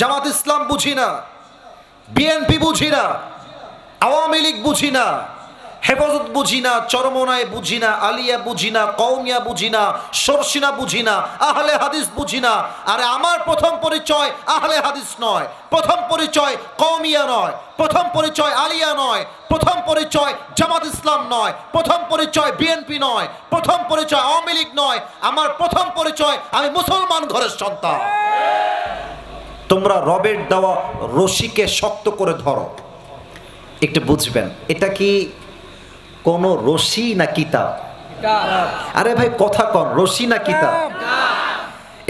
জামাত ইসলাম বুঝি না, বিএনপি বুঝি না, আওয়ামী লীগ বুঝি না, হেফাজত বুঝি না, চরমনায় বুঝি না, আলিয়া বুঝি না কৌমিয়া বুঝি না, সরসিনা বুঝি না, আহলে হাদিস বুঝি না। আরে আমার প্রথম পরিচয় আহলে হাদিস নয়, প্রথম পরিচয় কৌমিয়া নয়, প্রথম পরিচয় আলিয়া নয়, প্রথম পরিচয় জামাত ইসলাম নয়, প্রথম পরিচয় বিএনপি নয়, প্রথম পরিচয় আওয়ামী লীগ নয়। আমার প্রথম পরিচয় আমি মুসলমান ঘরের সন্তান। তোমরা রবের দেওয়া রশিকে শক্ত করে ধরো। একটু বুঝবেন, এটা কি কোন রশি না কিতাব? আরে ভাই, কথা কন, রশি না কিতাব?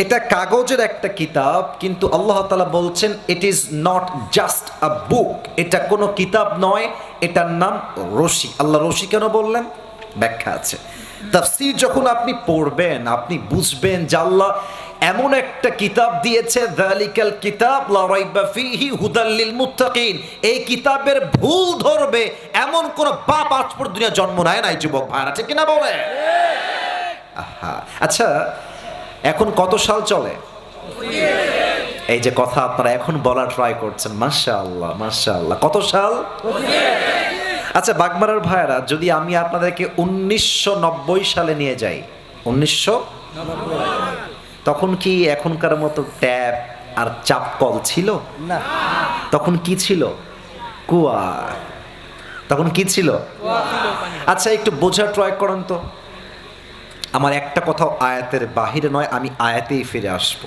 এটা কাগজের একটা কিতাব, কিন্তু আল্লাহ তালা বলছেন it is not just a book এটা কোনো কিতাব নয়, এটার নাম রশি। আল্লাহ রশি কেন বললেন? ব্যাখ্যা আছে। তাফসীর যখন আপনি পড়বেন, আপনি বুঝবেন যে আল্লাহ এমন একটা কিতাব দিয়েছে, যালিকাল কিতাব ফীহি হুদাল লিল মুত্তাকিন। এই কিতাবের ভুল ধরবে, এমন কোন বাপ আজ দুনিয়া জন্ম নেয় নাই, যুবক ভাইরা, ঠিক কিনা বলে আচ্ছা এখন কত সাল চলে? এই যে কথা আপনারা এখন বলা ট্রাই করছেন মাশা আল্লাহ মাশা আল্লাহ কত সাল? আচ্ছা বাগমারার ভাইরা যদি আমি আপনাদেরকে উনিশশো নব্বই সালে নিয়ে যাই, উনিশশো তখন কি এখনকার মতো ট্যাপ আর চাপ কল ছিল? না। তখন কি ছিল? কুয়া। তখন কি ছিল? আচ্ছা একটু বোঝার ট্রাই করেন তো। আমার একটা কথাও আয়াতের বাহিরে নয় আমি আয়াতেই ফিরে আসব।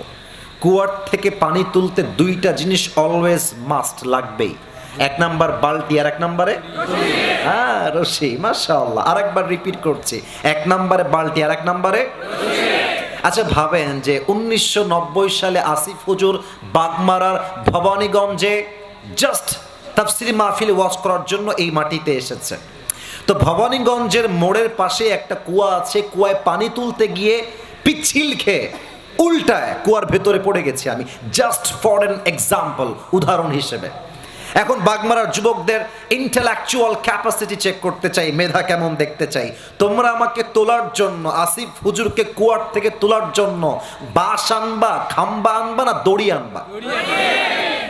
কুয়ার থেকে পানি তুলতে দুইটা জিনিস অলওয়েজ মাস্ট লাগবেই। এক নাম্বার বালতি আর এক নাম্বারে? হ্যাঁ রশি মাসা আল্লাহ আর একবার রিপিট করছি। এক নাম্বারে বালতি আর এক নাম্বারে? আচ্ছা ভাবেন যে উনিশশো নব্বই সালে আসিফ হুজুর বাগমারার ভবানীগঞ্জে জাস্ট তাফসিরি মাহফিল ওয়াজ করার জন্য এই মাটিতে এসেছে। তো ভবানীগঞ্জের মোড়ের পাশে একটা কুয়া আছে, কুয়ায় পানি তুলতে গিয়ে পিচ্ছিল খেয়ে উল্টায় কুয়ার ভেতরে পড়ে গেছি আমি। জাস্ট ফর এন এক্সাম্পল উদাহরণ হিসেবে। এখন বাগমারার যুবকদের ইন্টেলেকচুয়াল ক্যাপাসিটি চেক করতে চাই, মেধা কেমন দেখতে চাই। তোমরা আমাকে তোলার জন্য, আসিফ হুজুরকে কুয়ার থেকে তোলার জন্য বাস আনবা, খাম্বা আনবা না দড়ি আনবা?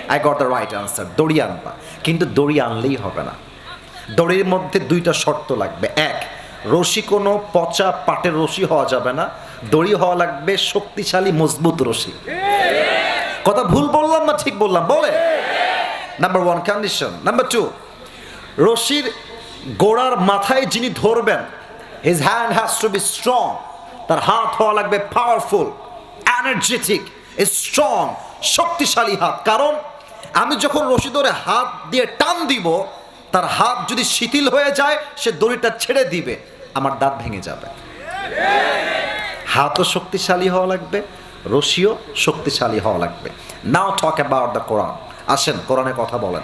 I got the right answer দড়ি আনবা। কিন্তু দড়ি আনলেই হবে না। দড়ির মধ্যে দুইটা শর্ত লাগবে। এক, রশি কোনো পচা পাটের রশি হওয়া যাবে না। দড়ি হওয়া লাগবে শক্তিশালী, মজবুত রশি। কথা ভুল বললাম না ঠিক বললাম? বলে। Number one condition number two রশির গোড়ার মাথায় যিনি ধরবেন his hand has to be strong তার হাত হওয়া লাগবে পাওয়ারফুল এনার্জেটিক স্ট্রং শক্তিশালী হাত। কারণ আমি যখন রশি ধরে হাত দিয়ে টান দিব, তার হাত যদি শিথিল হয়ে যায়, সে দড়িটা ছেড়ে দিবে, আমার দাঁত ভেঙে যাবে। হাতও শক্তিশালী হওয়া লাগবে, রশিও শক্তিশালী হওয়া লাগবে। নাও টক অ্যাবাউট দ্য কোরআন আসেন, কোরআনে কথা বলেন।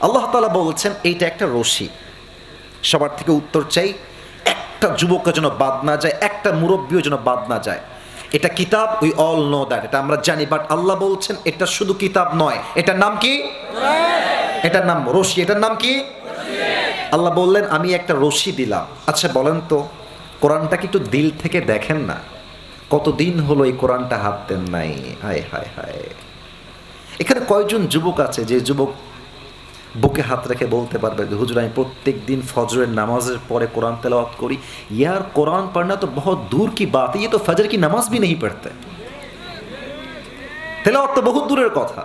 আল্লাহ তালা বলছেন, এইটা একটা রশি। সবার থেকে উত্তর চাই, একটা যুবকের যেন বাদ না যায়, একটা মুরব্বীও যেন বাদ না যায়। এটা কিতাব উই অল নো দ্যাট এটা আমরা জানি বাট আল্লাহ বলছেন, এটা শুধু কিতাব নয়। এটার নাম কি? এটার নাম রশি। এটার নাম কি? আল্লাহ বললেন, আমি একটা রশি দিলাম। আচ্ছা বলেন তো কোরআনটাকে একটু দিল থেকে দেখেন না? কতদিন হলো এই কোরআনটা হাত দেন নাই? হায় হায় হায়। এখানে কয়জন যুবক আছে যে যুবক বুকে হাত রেখে বলতে পারবে হুজুর, আমি প্রত্যেক দিন ফজরের নামাজের পরে কোরআন তেলাওয়াত করি। ইয়ার কোরআন পড়না তো বহুত দূর কি বাত ইয়ে তো ফজর কি নামাজ ভি নেই পড়তে। তেলাওয়াত তো বহুত দূরের কথা।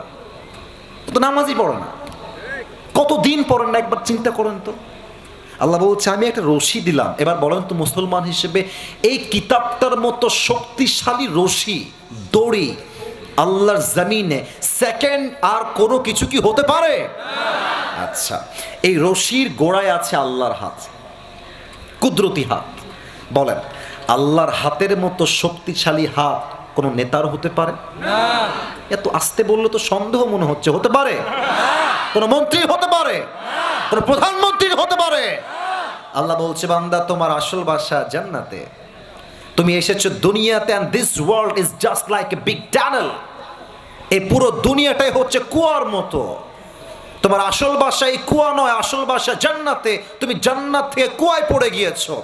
তো নামাজই পড়ে না। কত দিন পড়েন না, একবার চিন্তা করেন তো। আল্লাহ বলছে, আমি একটা রশি দিলাম। এবার বলেন তো মুসলমান হিসেবে এই কিতাবটার মতো শক্তিশালী রশি, দড়ি আল্লাহর জমিনে সেকেন্ড আর কোনো কিছু কি হতে পারে? আচ্ছা এই রশির গোড়ায় আছে আল্লাহর হাত, কুদরতি হাত। বলেন, আল্লাহর হাতের মতো শক্তিশালী হাত কোনো নেতার হতে পারে? এত আসতে বললে তো সন্দেহ মনে হচ্ছে, হতে পারে? কোনো মন্ত্রী হতে পারে? কোনো প্রধানমন্ত্রী হতে পারে? আল্লাহ বলছে, বান্দা, তোমার আসল বাসা জান্নাতে। তুমি এসেছ দুনিয়াতে and this world is just like a big tunnel এই পুরো দুনিয়াটাই হচ্ছে কুয়ার মতো। তোমার আসল বাসা এই কুয়া নয়, আসল বাসা জান্নাতে। তুমি জান্নাত থেকে কুয়ায় পড়ে গিয়েছো।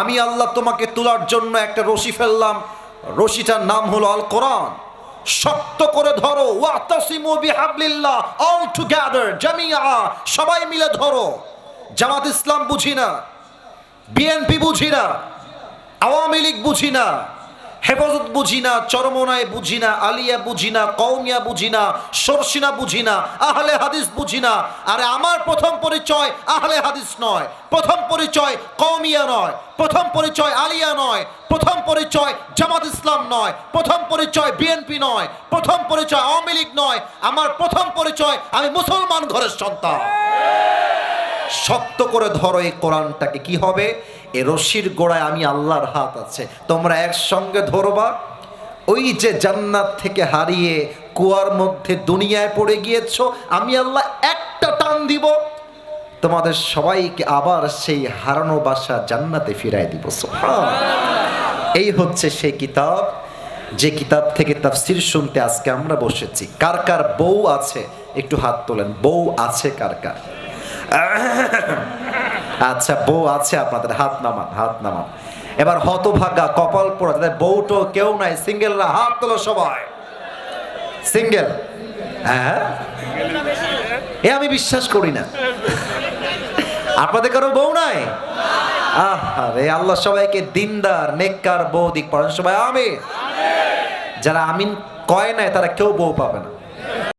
আমি আল্লাহ তোমাকে তোলার জন্য একটা রশি ফেললাম। রশিটার নাম হলো আল কোরআন শক্ত করে ধরো। সবাই মিলে ধরো। জামাত ইসলাম বুঝি না। বিএনপি বুঝি না। আওয়ামী লীগ বুঝি না। হেফাজত বুঝি না, চরমনায় বুঝি না, আলিয়া বুঝি না কৌমিয়া বুঝি না, সরসিনা বুঝি না, আহলে হাদিস বুঝি না। আরে আমার প্রথম পরিচয় আহলে হাদিস নয়, প্রথম পরিচয় কৌমিয়া নয়, প্রথম পরিচয় আলিয়া নয়, প্রথম পরিচয় জামাত ইসলাম নয়, প্রথম পরিচয় বিএনপি নয়, প্রথম পরিচয় আওয়ামী লীগ নয়, আমার প্রথম পরিচয় আমি মুসলমান ঘরের সন্তান। শক্ত করে ধরো এই কোরআনটাকে, কি হবে? এ রশির গোড়ায় আমি আল্লাহর হাত আছে। তোমরা একসঙ্গে ধরবা। ওই যে জান্নাত থেকে হারিয়ে কুয়ার মধ্যে দুনিয়ায় পড়ে গিয়েছো, আমি আল্লাহ একটা টান দিব। তোমাদের সবাইকে আবার সেই হারানো বাসা জান্নাতে ফিরাই দিব। এই হচ্ছে সেই কিতাব। যে কিতাব থেকে তাফসির শুনতে আজকে আমরা বসেছি। কার কার বউ আছে? একটু হাত তোলেন। বউ আছে কার কার? আচ্ছা বউ আছে আপনাদের, হাত নামান হাত নামান। এবার হতভাগা কপাল পোড়া তাদের বউটো কেউ নাই, সিঙ্গেল সিঙ্গেলরা হাত তোলো সবাই। সিঙ্গেল। হ্যাঁ এ আমি বিশ্বাস করি না। আপনাদের কারও বউ নাই? আরে আল্লাহ সবাইকে দিনদার, নেককার বউ দিক পড়েন সবাই আমি যারা আমিন কয় নাই, তারা কেউ বউ পাবে না।